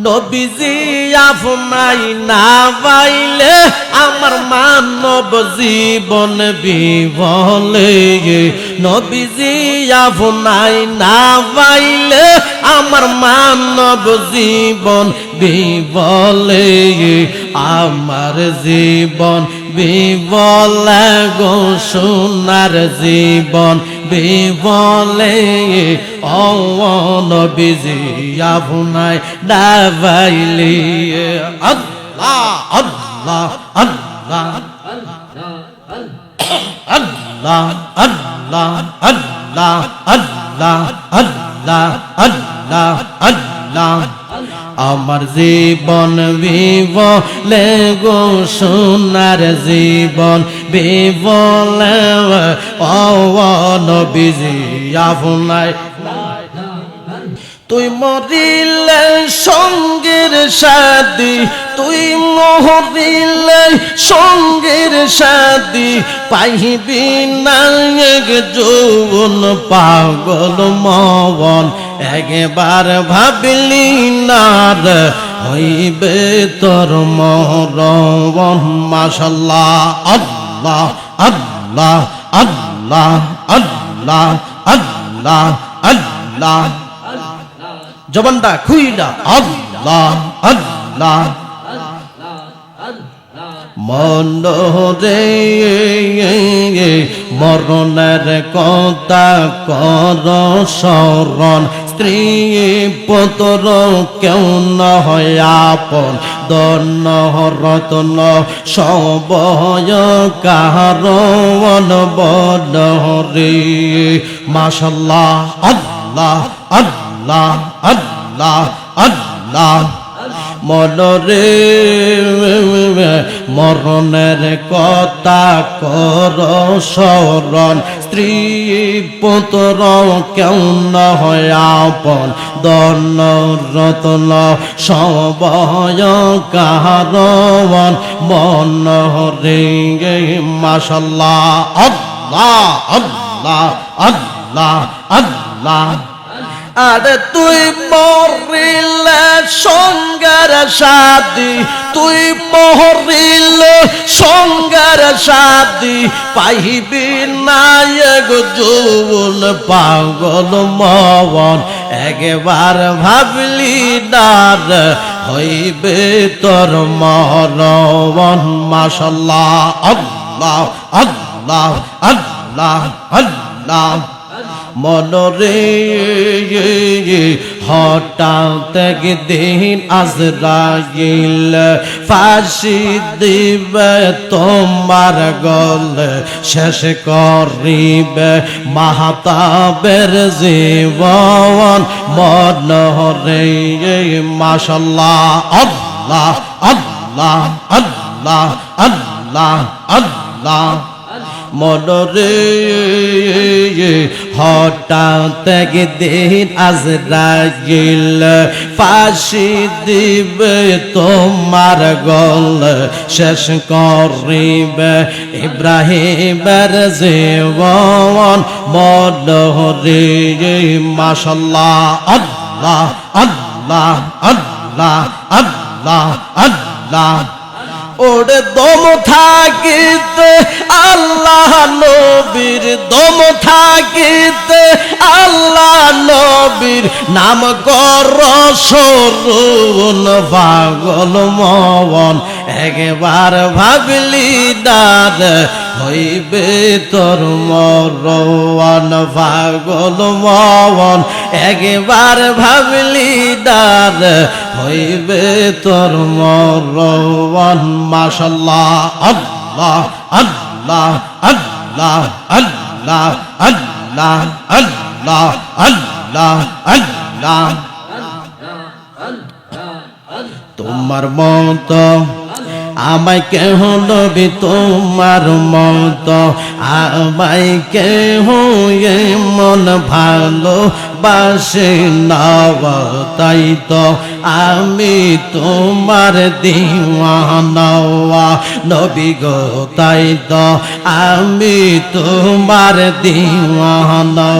নবীজি আপনাই না পাইলে আমার মানব জীবন বিবলে নবীজি আপনাই না পাইলে আমার মানব জীবন বিবলে আমার জীবন বিবলে গো সোনার জীবন বিবলে অনবিজি আপনায় ডাবাইলি আল্লাহ আল্লাহ আল্লাহ আল্লাহ আল্লাহ আল্লাহ আল্লাহ আল্লাহ আল্লাহ আল্লাহ আমার জীবন বিবলে গো সোনার জীবন বিবলে অনবিজি আপনায় তুই মরিলে সঙ্গের সাদি তুই মরিলে সঙ্গের সাদি পাইবি নায়ক যৌবন পাগল মবন একবার ভাবলি নার হইবে তোর মরবন মাশাল্লাহ, আল্লাহ আল্লাহ আল্লাহ আল্লাহ আল্লাহ আল্লাহ। জবানটা খুইলা। আল্লাহ আল্লাহ। মন রে, মরণের কথা কর শরণ। স্ত্রী, পুত্র কেউ নয় আপন। দন রতন সবয় কারণ বন রে মাশাল্লাহ, আল্লাহ আল্লাহ। আল্লাহ আল্লাহ আল্লাহ। মনরে মরণের কথা কর শরণ স্ত্রী, পুত্র, কেউ হয় আপন। দন রতন সবয় কারণ মন রে মাসাল্লাহ আল্লাহ আল্লাহ আল্লাহ আল্লাহ। আরে তুই মরিলে সঙ্গার সাদি তুই মরিলে সঙ্গার সাদি পাইবি নায়ক যৌবন পাগল মবন একবার ভাবলি নার হইবে তোর মরবন মাসাল্লাহ আল্লাহ আল্লাহ আল্লাহ আল্লাহ। মনরে হঠাৎ একদিন আজরাইল ফাঁসি দিবে তোমার গল, শেষ করিবে মাহাতাবের জীবন। মনরে মাশাল্লাহ, আল্লাহ আল্লাহ আল্লাহ আল্লাহ আল্লাহ। মনরে, হঠাৎ একদিন আজরাইল ফাঁসি দিবে তোমার গল, শেষ করিবে ইব্রাহিমের জীবন মনরে। মাশাল্লাহ, আল্লাহ আল্লাহ আল্লাহ আল্লাহ আল্লাহ। ওরে দম থাকিতে, আল্লাহ নবীর দম থাকিতে, আল্লাহ নবীর নাম কর সরুন পাগল মন একবার ভাবলি দাদ হইবে তোর মরওয়ান, পাগল মন একবার ভাবলি দাদ হইবে তোর মরওয়ান। মাশাল্লাহ, আল্লাহ আল্লাহ আল্লাহ আল্লাহ আল্লাহ আল্লাহ আল্লাহ আল্লাহ। তোমার মত আমায় কেহ নবী, তোমার মত। আমায় কেহ মন ভালো বাসে নাও, তাই তো আমি তোমার দিওয়ানা। নবী গো, তাই তো আমি তোমার দিওয়ানা।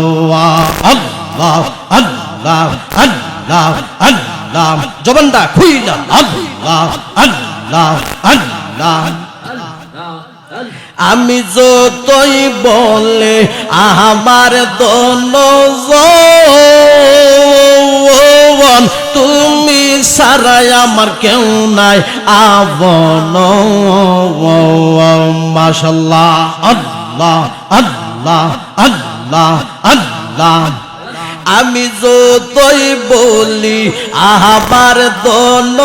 আল্লাহ আল্লাহ আল্লাহ আল্লাহ আল্লাহ, জবানটা খুইলা। আল্লাহ আল্লাহ। আল্লাহ আমি যতই বলে আমার দোন তুমি সারাই আমার কেউ নাই আবন মাশাল্লাহ, আল্লাহ আল্লাহ আল্লাহ আল্লাহ। আমি যতই বলি, আহাবার দোন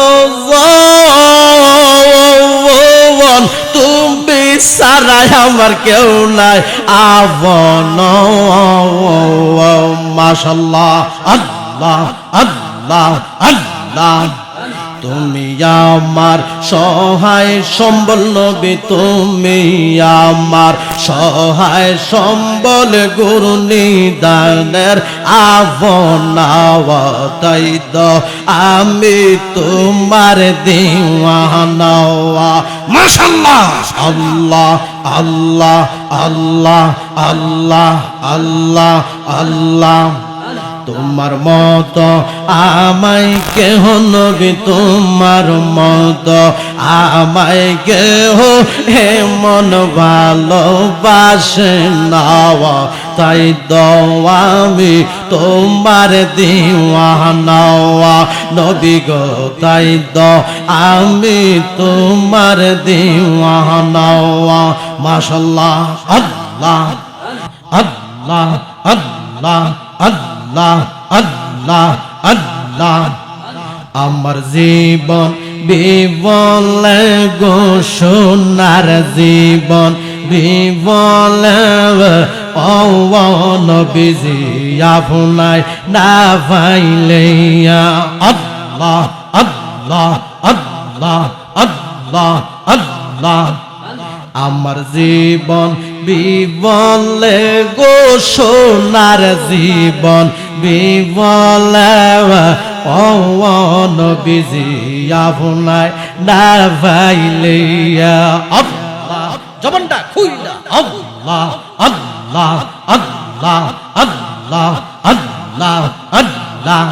তুমি সারাই আমার কেউ নাই। আবন মাসাল্লাহ আল্লাহ আল্লাহ আল্লাহ। তুমি আমার সহায় সম্বল নবী, তুমি আমার সহায় সম্বল গুরু নিদানের আবনাওয়াতাই দ আমি তোমার দিওয়ানাওয়া। মাশাল্লাহ আল্লাহ আল্লাহ আল্লাহ আল্লাহ আল্লাহ আল্লাহ। তোমার মত, আমায় কেহ নবী তোমার মত, আমায় কেহ হে মন ভালোবাসে নাওয়া তাই দওয়ামি তোমার দিওয়ানাওয়া নবী গো, তাই আমি তোমার দিওয়ানাওয়া মাশাল্লাহ, আল্লাহ আল্লাহ আল্লাহ আল্লাহ। আল্লাহ আল্লাহ আল্লাহ। আমার জীবন বিবল গো সোনার জীবন বিবল। পবন বিজি আপনায় না পাইলেয়া আল্লাহ আল্লাহ আল্লাহ আল্লাহ আল্লাহ। আমার জীবন বিবলে গো সোনার জীবন, বিবলে পবন বিজি আপনায় না ভাইলে আল্লাহ, জবনটা খুইলা। আল্লাহ আল্লাহ আল্লাহ আল্লাহ আল্লাহ আল্লাহ।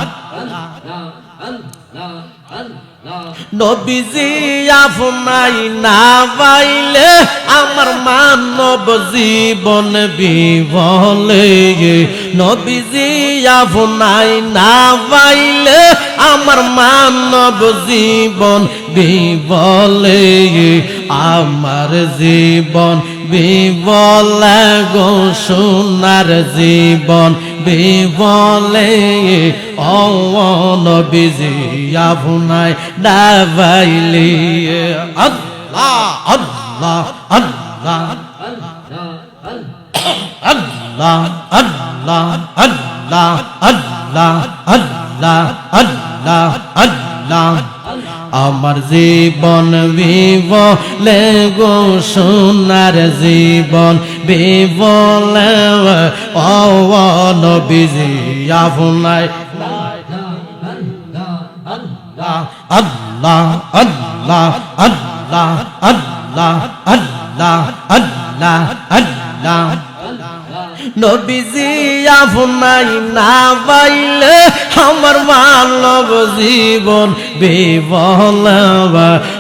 নবীজি আপনাই না পাইলে আমার মানব জীবন বিবলে নবীজি আপনাই না পাইলে আমার মানব জীবন বিবলে আমার জীবন বিবলে গো সোনার জীবন বিবলে অন বিজি আপনায় ডাবাইলি আল্লাহ আল্লাহ আল্লাহ আল্লাহ আল্লাহ আল্লাহ আল্লাহ আল্লাহ আল্লাহ আল্লাহ আমার জীবন বিব গো সোনার জীবন বিব অবন আপনার আল্লাহ আল্লাহ আল্লাহ আল্লাহ আল্লাহ আল্লাহ আল্লাহ। নবীজি আপনাই না পাইলে আমার মানব জীবন বিবল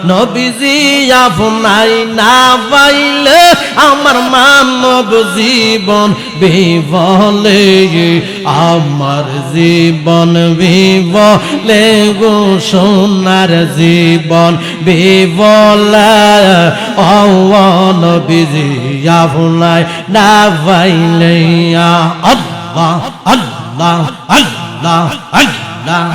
নবীজি আপনাই না পাইলে আমার মানব জীবন বিবলে আমার জীবন বিবলে গো সোনার জীবন বিবলা অন বিজি আপনাই না পাইলে আল্লাহ আল্লাহ আল্লাহ আল্লাহ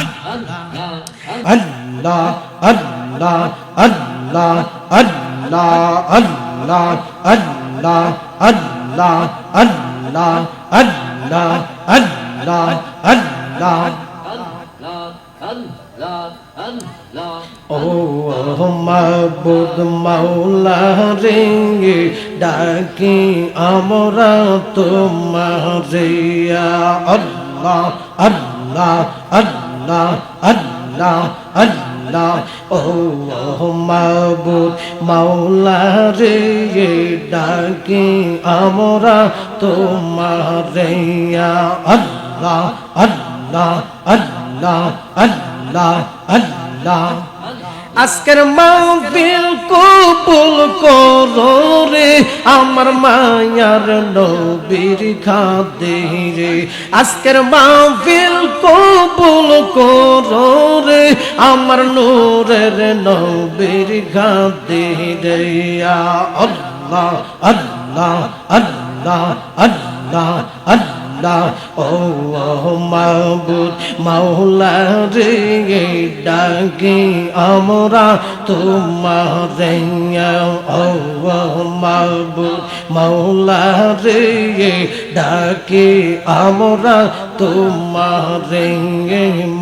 আল্লাহ আল্লাহ আল্লাহ আল্লাহ আল্লাহ আল্লাহ আল্লাহ আল্লাহ আল্লাহ আল্লাহ আল্লাহ ও মাবুদ মাওলা রে ডাকি আমরা তোমারে। আল্লাহ আল্লাহ আল্লাহ আল্লাহ আল্লাহ। ও মাবুদ মাওলা রে ডাকি আমরা তোমারে। আল্লাহ আল্লাহ আল্লাহ আল্লাহ। আল্লাহ আল্লাহ। আজকের মাহফিল কবুল করো রে, আমার মায়ার নবীর খাদে রে। আজকের মাহফিল কবুল করো রে, আমার নূরের নবীর খাদে রে। ইয়া আল্লাহ আল্লাহ আল্লাহ আল্লাহ আল্লাহ ও মাবুদ, মাওলা রে ডাকি আমরা তোমার, ও মাবুদ, মাওলা রে ডাকি আমরা তোমার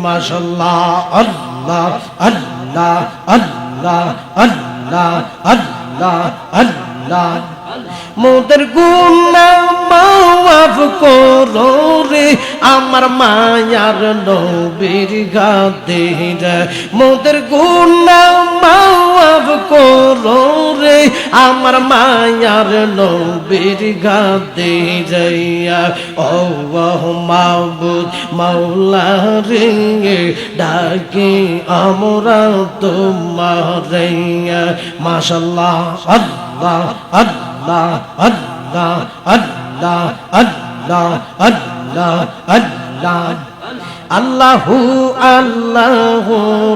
মাশাল্লাহ, আল্লাহ আল্লাহ আল্লাহ আল্লাহ আল্লাহ আল্লাহ মোদের গুণা মাফ করো রে, আমার মায়ার নবীর গাতে মোদের মাফ করো রে, আমার মায়ার নবীর যাইয়া ও মাবুদ মাওলা রে ডাকে, আমরা তোমার। মাশাল্লাহ, আল্লাহ আল্লাহ। আল্লাহ আল্লাহ আল্লাহ আল্লাহ আল্লাহ, আল্লাহু। আল্লাহ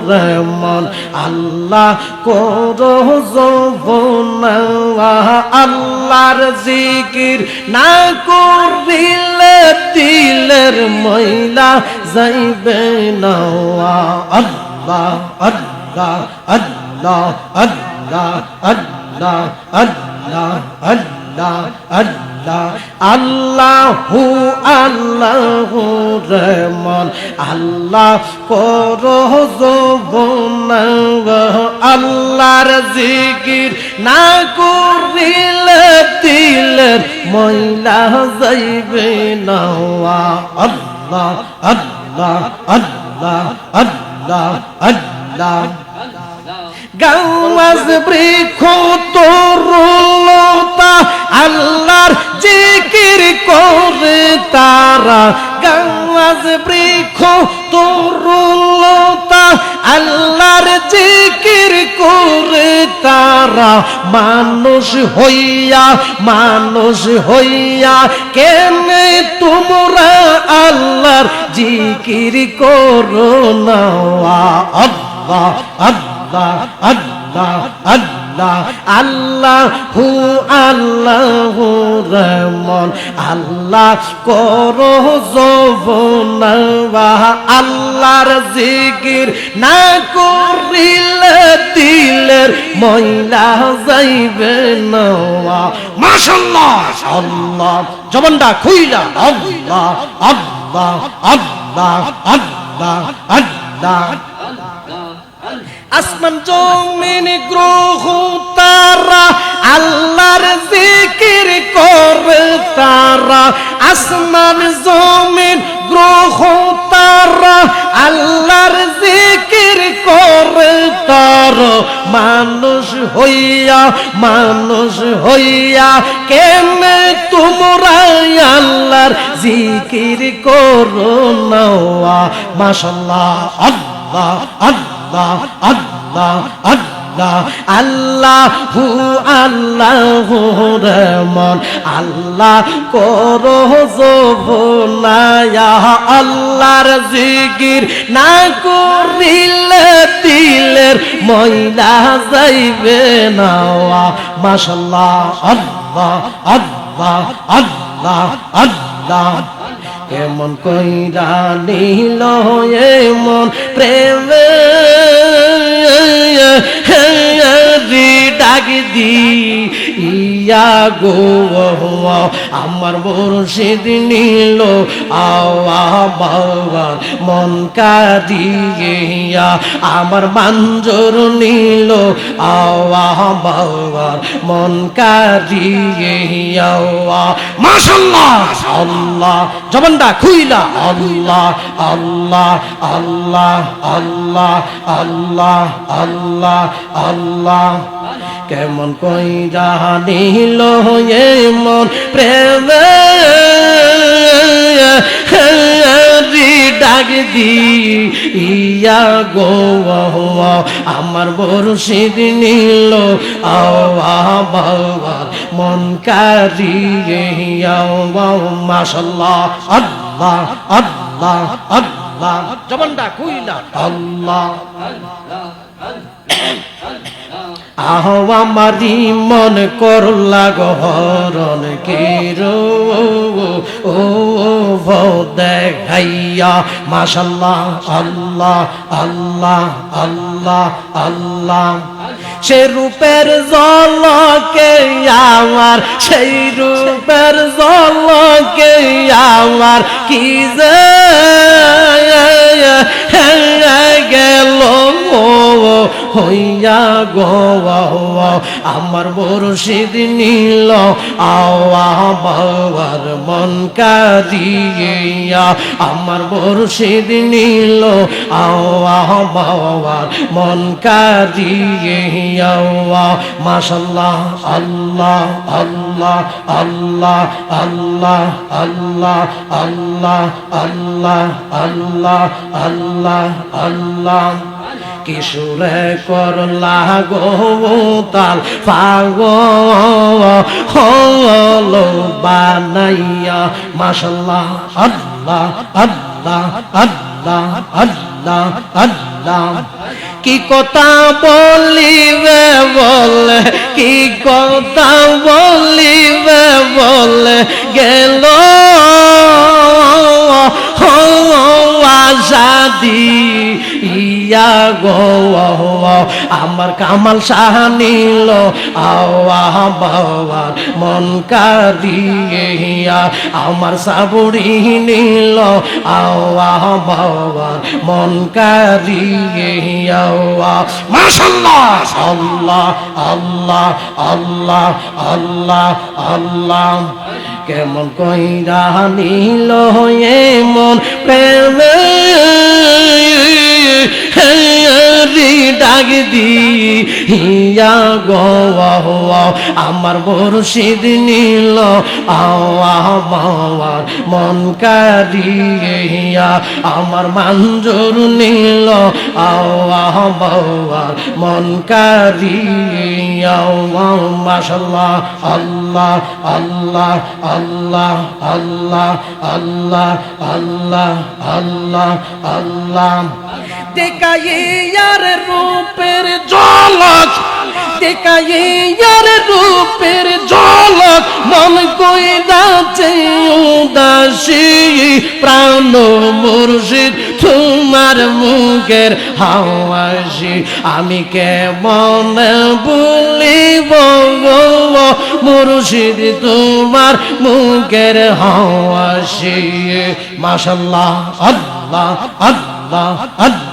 রহমান। আল্লাহ করো জবনা আল্লাহর জিকির না করিলে দিলের ময়লা যাইবে না। আল্লাহ আল্লাহ আল্লাহ আল্লাহ আল্লাহ আল্লাহ। আল্লাহ আল্লাহ, আল্লাহু আল্লাহু রহমান, আল্লাহ করো জবনা আল্লাহর জিকির না করিলে দিলের ময়লা যাইবে না। আল্লাহ আল্লাহ আল্লাহ আল্লাহ আল্লাহ। গাওয়াজ বৃক্ষ তরুলতা বৃক্ষ তরুলতা, আল্লাহর জিকির করে তারা মানুষ হইয়া মানুষ হইয়া, কেনে তোমরা আল্লাহর জিকির করো না? আল্লাহ আল্লাহ আল্লাহ আল্লাহ। হু, আল্লাহ রহমান। আল্লাহ করো জবনা আল্লাহর জিকির না করিলে দিলের ময়লা যাইবে না। মাশাল্লাহ আল্লাহ, জবানটা খুইলা। আল্লাহ আল্লাহ আল্লাহ আল্লাহ আল্লাহ আল্লাহ। আসমান জমিন, গ্রহ, তারা, আল্লাহর জিকির করে তারা। আসমান জমিন, গ্রহ, তারা, আল্লাহর জিকির করে তার। মানুষ হইয়া মানুষ হইয়া, কেমনে তোমরা আল্লাহর জিকির করো না মাশাল্লাহ আল্লাহ আল্লাহ। আল্লাহ আল্লাহ আল্লাহ হু আল্লাহ রহমান। আল্লাহ করো জবনায়া আল্লাহর জিকির না করিলে দিলের ময়লা যাইবে না। মাশাল্লাহ আল্লাহ আল্লাহ আল্লাহ আল্লাহ। কেমন কইরা নীল এমন প্রেমে ডাক দি ইয়া গো আমার মুর্শিদ নীল আওয়া বাবা মন কাদিয়া আমার মাঞ্জর নীল আওয়া বাবা মন কাদিয়া মাশাল্লাহ আল্লাহ, জবানটা খুইলা, আল্লাহ আল্লাহ আল্লাহ আল্লাহ আল্লাহ আল্লাহ আল্লাহ কেমন কই জানিল এমন প্রেম? ডাক দি ইয়া গো আমার বরশিদ নীল আওয়া বাবার মন কারিয়ে মাশাল্লাহ, আল্লাহ আল্লাহ আল্লাহ। জবানটা কইলা আল্লাহ। আহ আমারি মন করলা গহরণ কিরো। ও দেখাইয়া মাশাল্লাহ আল্লাহ আল্লাহ আল্লাহ আল্লাহ। সে রূপের জলকে আমার সেই রূপের জলকে আমার কি যে গেল হইয়া গো আমার বরশিদ নীল আওয়া বাবার মন কারিয়া আমার বরশিদ নীল আওয়া বাবার মন কারিয়া মাশাল্লাহ, আল্লাহ আল্লাহ। আল্লাহ আল্লাহ আল্লাহ আল্লাহ আল্লাহ আল্লাহ আল্লাহ আল্লাহ আল্লাহ কিশোরে করলা গো তাল পাগ হলো বানাইয়া মাশাল্লাহ আল্লাহ আল্লাহ আল্লাহ আল্লাহ আল্লাহ কি কথা বলিবে বলে? কি কথা বলিবে বলে? গেল আশাদি ইয়া গো আমার কামাল শাহ নীল আওয়া বাবার মন কারিয়া আমার সাবুড়ি নীল আওয়া বাবার মন কারিয়া মাশাল্লাহ আল্লাহ আল্লাহ আল্লাহ আল্লাহ আল্লাহ কেমন কইরা নীল মন প্রেমে? ডাক দি। হিয়া গোয়া আমার বরশিদ নীল আওয়া বাবার মন কারিয়া আমার মাঞ্জুর নীল আওয়া বাবার মন কারিয়া মাশাল্লাহ আল্লাহ আল্লাহ আল্লাহ আল্লাহ আল্লাহ আল্লাহ আল্লাহ আল্লাহ। দেখাইয়ার রূপের ঝলক দেখাইয়ার রূপের ঝলক, মন কই যাচ্ছে উদাসী, প্রাণ মুর্শিদ তোমার মুখের হাওয়াসি। আমি কেমন বলিব গো মুর্শিদ তোমার মুখের হাওয়াসি? মাশাল্লাহ, আল্লাহ আল্লাহ আল্লাহ।